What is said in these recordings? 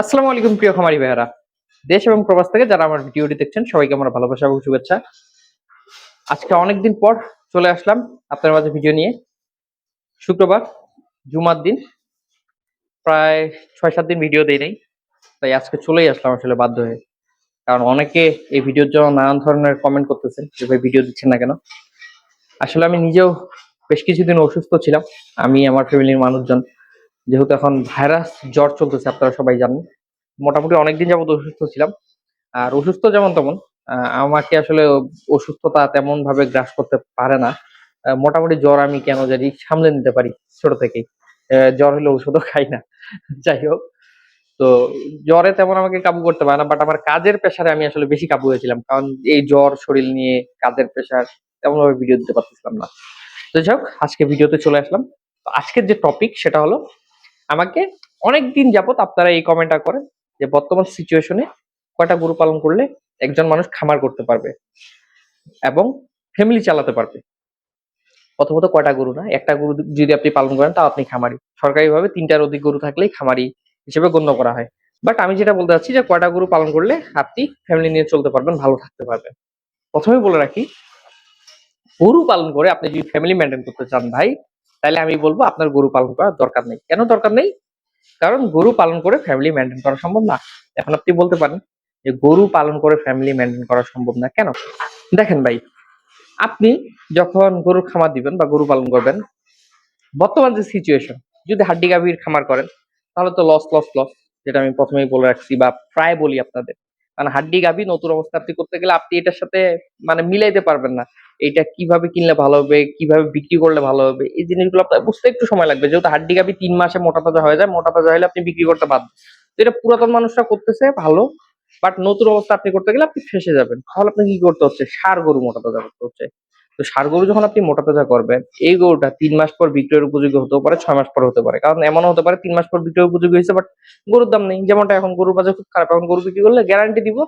আসসালামু আলাইকুম, প্রিয় খামারি ভাইয়ারা। দেশ এবং প্রবাস থেকে যারা আমার ভিডিওটি দেখছেন, সবাইকে আমার ভালোবাসা এবং শুভেচ্ছা। আজকে অনেকদিন পর চলে আসলাম আপনার মাঝে ভিডিও নিয়ে। শুক্রবার, জুমার দিন। প্রায় ছয়, সাত দিন ভিডিও দেই নাই। তাই আজকে চলেই আসলাম আসলে বাধ্য হয়ে। কারণ অনেকে এই ভিডিওর জন্য নানান ধরনের কমেন্ট করতেছেন যে, ভাই, ভিডিও দিচ্ছেন না কেন? আসলে আমি নিজেও বেশ কিছুদিন অসুস্থ ছিলাম। আমি, আমার ফ্যামিলির মানুষজন যেহেতু এখন ভাইরাস জ্বর চলতেছে, আপনারা সবাই জানেন। মোটামুটি অনেকদিন যাবত অসুস্থ ছিলাম। আর অসুস্থ যেমন তেমন আমাকে আসলে অসুস্থতা তেমন ভাবে গ্রাস করতে পারে না। মোটামুটি জ্বর আমি কেন জানি সামলে নিতে পারি ছোট থেকেই। জ্বর হলে ওষুধও খাই না। যাই হোক। তো জ্বরে তেমন আমাকে কাবু করতে পারে না বাট আমার কাজের প্রেশারে আমি আসলে বেশি কাবু হয়েছিলাম। কারণ এই জ্বর শরীর নিয়ে কাজের প্রেশার তেমন ভাবে ভিডিও দিতে পারতেছিলাম না। তো যাই হোক, আজকে ভিডিওতে চলে আসলাম। আজকের যে টপিক সেটা হলো আমাকে অনেক দিন যাবত আপনারা এই কমেন্টটা করেন যে বর্তমান সিচুয়েশনে কয়টা গরু পালন করলে একজন মানুষ খামার করতে পারবে এবং ফ্যামিলি চালাতে পারবে? প্রথমত কয়টা গরু না? একটা গরু যদি আপনি পালন করেন তাও আপনি খামারি। সরকারিভাবে তিনটার অধিক গরু থাকলেই খামারি হিসেবে গণ্য করা হয়। বাট আমি যেটা বলতে চাচ্ছি যে কয়টা গরু পালন করলে আপনি ফ্যামিলি নিয়ে চলতে পারবেন, ভালো থাকতে পারবেন। প্রথমে বলে রাখি, গরু পালন করে আপনি যদি ফ্যামিলি মেনটেন করতে চান ভাই তাহলে আমি বলব আপনার গরু পালন করার দরকার নেই। কেন দরকার নেই? কারণ গরু পালন করে ফ্যামিলি মেনটেন করা সম্ভব না। এখন আপনি বলতে পারেন যে গরু পালন করে ফ্যামিলি মেনটেন করা সম্ভব না। কেন? দেখেন ভাই, আপনি যখন গরুর খামার দিবেন বা গরু পালন করবেন, বর্তমান যে সিচুয়েশন যদি হাড্ডি গাভীর খামার করেন, তাহলে তো লস লস লস যেটা আমি প্রথমেই বলে রাখছি বা প্রায় বলি আপনাদের। কারণ হাড্ডি গাভী নতুন অবস্থা আপনি করতে গেলে আপনি এটার সাথে মানে মিলাইতে পারবেন না। এটা কীভাবে কিনলে ভালো হবে, কীভাবে বিক্রি করলে ভালো হবে, এই জিনিসগুলো আপনার বুঝতে একটু সময় লাগবে। যেহেতু হাড্ডি গাভী তিন মাসে মোটা তাজা হয়ে যায়, মোটা তাজা হলে আপনি বিক্রি করতে বাধ্য। তো এটা পুরাতন মানুষরা করতেছে, ভালো। বাট নতুন অবস্থা আপনি করতে গেলে আপনি ফেসে যাবেন। তাহলে আপনাকে কি করতে হচ্ছে? সার গরু মোটা তাজা করতে হচ্ছে। তো সার গরু যখন আপনি মোটা তাজা করবেন, এই গরুটা তিন মাস পর বিক্রয়ের উপযোগী হতেও পারে, ছয় মাস পর হতে পারে। কারণ এমনও হতে পারে, তিন মাস পর বিক্রয় উপযোগী হয়েছে বাট গরুর দাম নেই। যেমনটা এখন গরুর বাজার খুব খারাপ। এখন গরু বিক্রি করলে গ্যারান্টি দিব,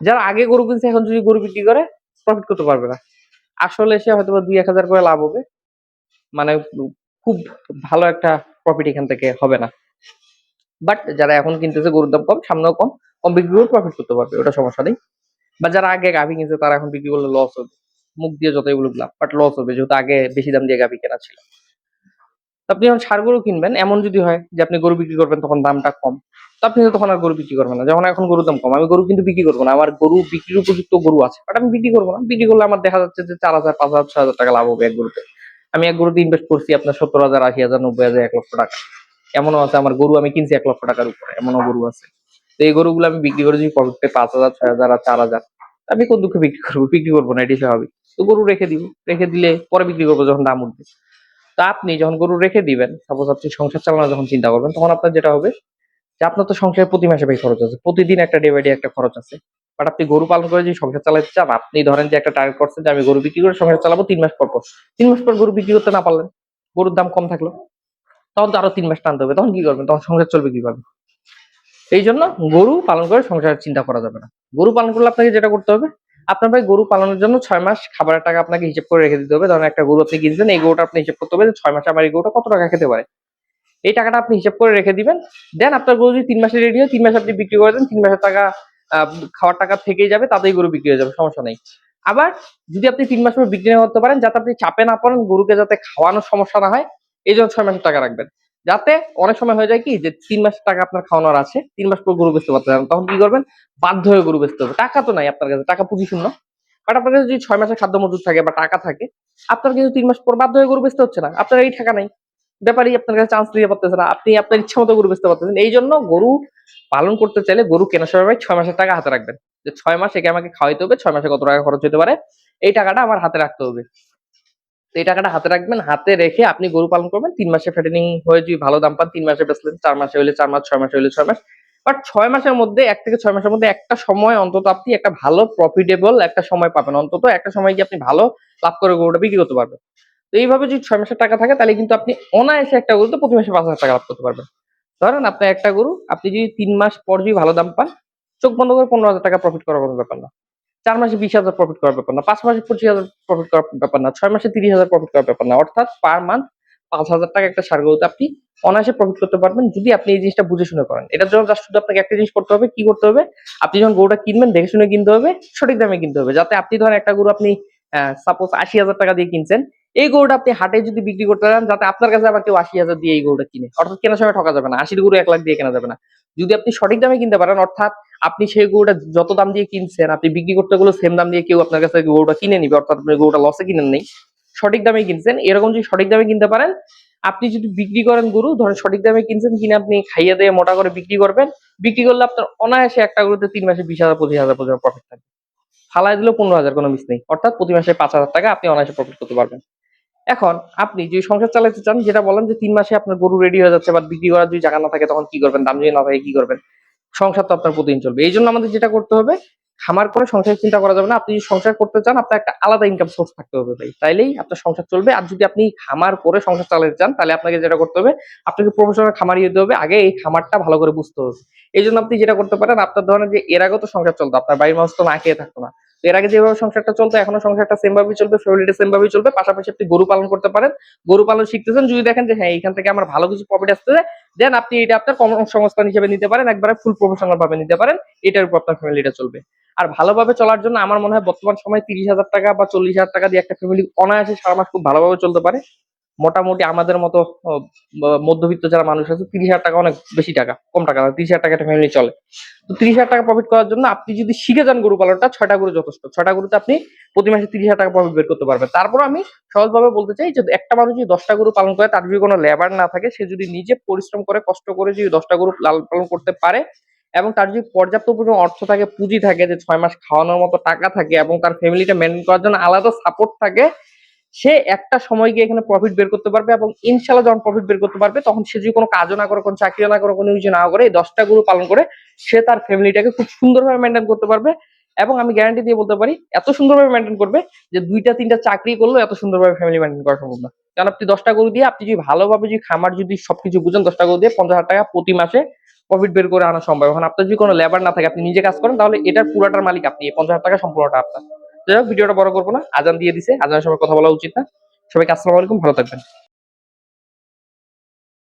যারা আগে গরু কিনছে, এখন যদি গরু বিক্রি করে প্রফিট করতে পারবে না। আসলে সে হয়তো দুই এক হাজার করে লাভ হবে। মানে খুব ভালো একটা প্রফিট এখান থেকে হবে না। বাট যারা এখন কিনতেছে, গরুর দাম কম, সামনেও কম কম বিক্রি করে প্রফিট করতে পারবে, ওটা সমস্যা নেই। বা যারা আগে গাভি কিনছে, তারা এখন বিক্রি করলে লস হবে। মুখ দিয়ে যতই বলুক লাভ বাট লস হবে, যেহেতু আগে বেশি দাম দিয়ে গাভি কেনা ছিল। আপনি যখন সার গরু কিনবেন, এমন যদি হয় যে আপনি গরু বিক্রি করবেন, তখন দামটা কম। তো আপনি তখন আর গরু বিক্রি করবেন না। যখন এখন গরুর দাম কম, আমি গরু কিন্তু বিক্রি করব না। আমার গরু বিক্রির উপযুক্ত গরু আছে বাট আমি বিক্রি করব না। বিক্রি করলে আমার দেখা যাচ্ছে যে চার হাজার, পাঁচ হাজার, ছয় হাজার টাকা লাভ হবে এক গরুতে। আমি এক গরুতে ইনভেস্ট করছি আপনার সত্তর হাজার, আশি হাজার, নব্বই হাজার, এক লক্ষ টাকা। এমনও আছে, আমার গরু আমি কিনছি এক লক্ষ টাকার উপরে, এমনও গরু আছে। তো এই গরুগুলো আমি বিক্রি করে যদি পাঁচ হাজার, ছয় হাজার আর চার হাজার আমি কোন দুঃখে বিক্রি করব? বিক্রি করব না এটি স্বাভাবিক। তো গরু রেখে দিব। রেখে দিলে পরে বিক্রি করব যখন দাম উঠবে। তা আপনি যখন গরু রেখে দিবেন সাপোজ আপনি সংসার চালানো যখন চিন্তা করবেন, তখন আপনার যেটা হবে যে আপনার তো সংসারে প্রতি মাসে ভাই খরচ আছে, প্রতিদিন একটা ডে একটা খরচ আছে। বাট আপনি গরু পালন করে যদি সংসার চালাতে চান, আপনি ধরেন যে একটা টার্গেট করছেন যে আমি গরু বিক্রি করে সংসার চালাবো তিন মাস পর পর। তিন মাস পর গরু বিক্রি করতে না পারলেন, গরুর দাম কম থাকল, তখন তো আরও তিন মাস টানতে হবে, তখন কি করবেন? তখন সংসার চলবে কীভাবে? এই জন্য গরু পালন করে সংসার চিন্তা করা যাবে না। গরু পালন করলে আপনাকে যেটা করতে হবে আপনার ভাই গরু পালনের জন্য ছয় মাস খাবারের টাকা আপনাকে হিসেব করে রেখে দিতে হবে। ধরেন একটা গরু আপনি কিনছেন, এই গরুটা আপনি হিসেব করতে হবে যে ছয় মাসে আমার এই গরুটা কত টাকা খেতে পারে। এই টাকাটা আপনি হিসেব করে রেখে দিবেন। দেন আপনার গরু যদি তিন মাসে রেডি হয়, তিন মাসে আপনি বিক্রি করে দেন, তিন মাসের টাকা খাওয়ার টাকা থেকেই যাবে, তাতেই গরু বিক্রি হয়ে যাবে, সমস্যা নেই। আবার যদি আপনি তিন মাস পর বিক্রি করতে পারেন, যাতে আপনি চাপে না পড়েন, গরুকে যাতে খাওয়ানোর সমস্যা না হয়, এই জন্য ছয় মাসের টাকা রাখবেন। যাতে অনেক সময় হয়ে যায় কি যে তিন মাস টাকা আপনার খাওয়ানোর আছে, তিন মাস পর গরু বেচতে পারতেন। তখন কি করবেন? বাধ্য হয়ে গরু বেচতে হবে। টাকা তো নাই আপনার কাছে, টাকা পুঁজি শূন্য। বাট আপনার কাছে যদি ছয় মাসের খাদ্য মজুদ থাকে বা টাকা থাকে, আপনার কিন্তু তিন মাস পর বাধ্য হয়ে গরু বেচতে হচ্ছে না। আপনার এই টাকা নাই। ব্যাপারই আপনার কাছে চান্স দিতে পারতেছে না। আপনি আপনার ইচ্ছা মতো গরু বেচতে পারতেছেন। এই জন্য গরু পালন করতে চাইলে গরু কেনার সময় ছয় মাসের টাকা হাতে রাখবেন। যে ছয় মাস একে আমাকে খাওয়াইতে হবে, ছয় মাসে কত টাকা খরচ হতে পারে? এই টাকাটা আমার হাতে রাখতে হবে। তো এই টাকাটা হাতে রাখবেন, হাতে রেখে আপনি গরু পালন করবেন, তিন মাসে ফ্যাটেনিং হয়ে যদি ভালো দাম পান, তিন মাসে বেচলেন, চার মাসে হলে চার মাস, ছয় মাসে হলে ছয় মাস। বাট ছয় মাসের মধ্যে, এক থেকে ছয় মাসের মধ্যে একটা সময় অন্তত আপনি একটা ভালো প্রফিটেবল একটা সময় পাবেন। অন্তত একটা সময় গিয়ে আপনি ভালো লাভ করে গরুটা বিক্রি করতে পারবেন। তো এইভাবে যদি ছয় মাসের টাকা থাকে, তাহলে কিন্তু আপনি অনায়াসে একটা গরুতে প্রতি মাসে পাঁচ হাজার টাকা লাভ করতে পারবেন। ধরেন আপনার একটা গরু, আপনি যদি তিন মাস পর যদি ভালো দাম পান, চোখ বন্ধ করে পনেরো হাজার টাকা প্রফিট করার কোনো ব্যাপার না। চার মাসে বিশ হাজার প্রফিট করার ব্যাপার না, পাঁচ মাসে পঁচিশ হাজার প্রফিট করার ব্যাপার না, ছয় মাসে তিরিশ হাজার প্রফিট করার ব্যাপার না। অর্থাৎ পার মান্থ পাঁচ হাজার টাকা একটা সার গরুতে আপনি অনায়াসে প্রফিট করতে পারবেন যদি আপনি এই জিনিসটা বুঝে শুনে করেন। এটার জন্য জাস্ট শুধু আপনাকে একটা জিনিস করতে হবে, কি করতে হবে? আপনি যখন গরুটা কিনবেন, দেখে শুনে কিনতে হবে, সঠিক দামে কিনতে হবে। যাতে আপনি ধরেন একটা গরু আপনি সাপোজ আশি হাজার টাকা দিয়ে কিনছেন, এই গরুটা আপনি হাটে যদি বিক্রি করতে চান যাতে আপনার কাছে আবার কেউ আশি হাজার দিয়ে এই গরুটা কিনে। অর্থাৎ কেনার সময় ঠকা যাবে না, আশির গরু এক লাখ দিয়ে কেনা যাবে না। যদি আপনি সঠিক দামে কিনতে পারেন, অর্থাৎ আপনি সেই গরুটা যত দাম দিয়ে কিনছেন, আপনি বিক্রি করতে গেলে সেম দাম দিয়ে কেউ আপনার কাছে গরুটা কিনে নিবে, অর্থাৎ আপনি গরুটা লসে কিনেন নেই। সঠিক দামে কিনছেন, এরকম যদি সঠিক দামে কিনতে পারেন, আপনি যদি বিক্রি করেন গরু, ধরেন সঠিক দামে কিনছেন, কিনে আপনি খাইয়ে দিয়ে মোটা করে বিক্রি করবেন, বিক্রি করলে আপনার অনায়াসে একটা গরুতে তিন মাসে বিশ হাজার, পঁচিশ হাজার পর্যন্ত প্রফিট থাকবে। ফালাই দিলেও পনেরো হাজার কোনো মিস নেই, অর্থাৎ প্রতি মাসে পাঁচ হাজার টাকা আপনি অনায়াসে প্রফিট করতে পারবেন। এখন আপনি যে সংসার চালাতে চান, যেটা বলেন যে তিন মাসে আপনার গরু রেডি হয়ে যাচ্ছে, বা বিক্রি করার যদি জায়গা না থাকে, তখন কি করবেন? দাম যদি না থাকে, কি করবেন? সংসার তো আপনার প্রতিদিন চলবে। এই জন্য আমাদের যেটা করতে হবে, খামার করে সংসার চিন্তা করা যাবে না। আপনি যদি সংসার করতে চান, আপনার একটা আলাদা ইনকাম সোর্স থাকতে হবে ভাই। তাইলেই আপনার সংসার চলবে। আর যদি আপনি খামার করে সংসার চালাতে চান, তাহলে আপনাকে যেটা করতে হবে, আপনাকে প্রফেশনাল খামারি দিতে হবে। আগে এই খামারটা ভালো করে বুঝতে হবে। এই জন্য আপনি যেটা করতে পারেন, আপনার ধরেন যে এর আগেও তো সংসার চলতো, আপনার বাড়ির মানুষ তো না খেয়ে থাকতো না। এর আগে যেভাবে সংসারটা চলতো, এখনও সংসারটা সেম ভাবেই চলবে ফেভারিটে সেম ভাবেই চলবে। পাশাপাশি আপনি গরু পালন করতে পারেন। গরু পালন শিখতেছেন, যদি দেখেন যে হ্যাঁ এখান থেকে আমার ভালো কিছু প্রফিট আসতেছে দেন আপনি এটা আপনার কর্মসংস্থান হিসেবে নিতে পারেন, একবারে ফুল প্রফেশনাল ভাবে নিতে পারেন। এটার উপর আপনার ফ্যামিলিটা চলবে। আর ভালোভাবে চলার জন্য আমার মনে হয় বর্তমান সময় তিরিশ হাজার টাকা বা চল্লিশ হাজার টাকা দিয়ে একটা ফ্যামিলি অনায়াসে সারা মাস খুব ভালোভাবে চলতে পারে। মোটামুটি আমাদের মতো মধ্যবিত্ত যারা মানুষ আছে, তিরিশ হাজার টাকা অনেক বেশি টাকা, কম টাকা তিরিশ হাজার টাকা একটা ফ্যামিলি চলে। তো তিরিশ হাজার টাকা প্রফিট করার জন্য আপনি যদি শিখে যান গরু পালনটা, ছয়টা গরু যথেষ্ট। ছয়টা গরুতে আপনি প্রতি মাসে তিরিশ হাজার টাকা প্রফিট বের করতে পারবেন। তারপর আমি সহজভাবে বলতে চাই যে, একটা মানুষ যদি দশটা গরু পালন করে, তার যদি কোনো লেবার না থাকে, সে যদি নিজে পরিশ্রম করে, কষ্ট করে যদি দশটা গরু লালন পালন করতে পারে এবং তার যদি পর্যাপ্ত পরিমাণ অর্থ থাকে, পুঁজি থাকে, যে ছয় মাস খাওয়ানোর মতো টাকা থাকে এবং তার ফ্যামিলিটা মেনটেন করার জন্য আলাদা সাপোর্ট থাকে সে একটা সময় গিয়ে এখানে প্রফিট বের করতে পারবে এবং ইনশাল্লাহ যখন প্রফিট বের করতে পারবে, তখন সে যদি কোনো কাজও না করে, কোনো চাকরিও না করে, কোনো কিছু না করে, এই দশটা গরু পালন করে সে তার ফ্যামিলিটাকে খুব সুন্দরভাবে মেনটেন করতে পারবে এবং আমি গ্যারান্টি দিয়ে বলতে পারি, এত সুন্দরভাবে মেনটেন করবে যে দুইটা, তিনটা চাকরি করলেও এত সুন্দরভাবে ফ্যামিলি মেনটেন করা সম্ভব না। কারণ আপনি দশটা গরু দিয়ে আপনি যদি ভালোভাবে যদি খামার যদি সবকিছু বুঝেন, দশটা গরু দিয়ে পঞ্চাশ হাজার টাকা প্রতি মাসে প্রফিট বের করে আনা সম্ভব। এখন আপনার যদি কোনো লেবার না থাকে, আপনি নিজে কাজ করেন, তাহলে এটার পুরাটার মালিক আপনি পঞ্চাশ হাজার টাকা সম্পূর্ণটা আপনার। যাই হোক, ভিডিওটা বড় করব না। আজান দিয়ে দিছে। আজানের সময় কথা বলা উচিত না। সবাইকে আসসালামু আলাইকুম, ভালো থাকবেন।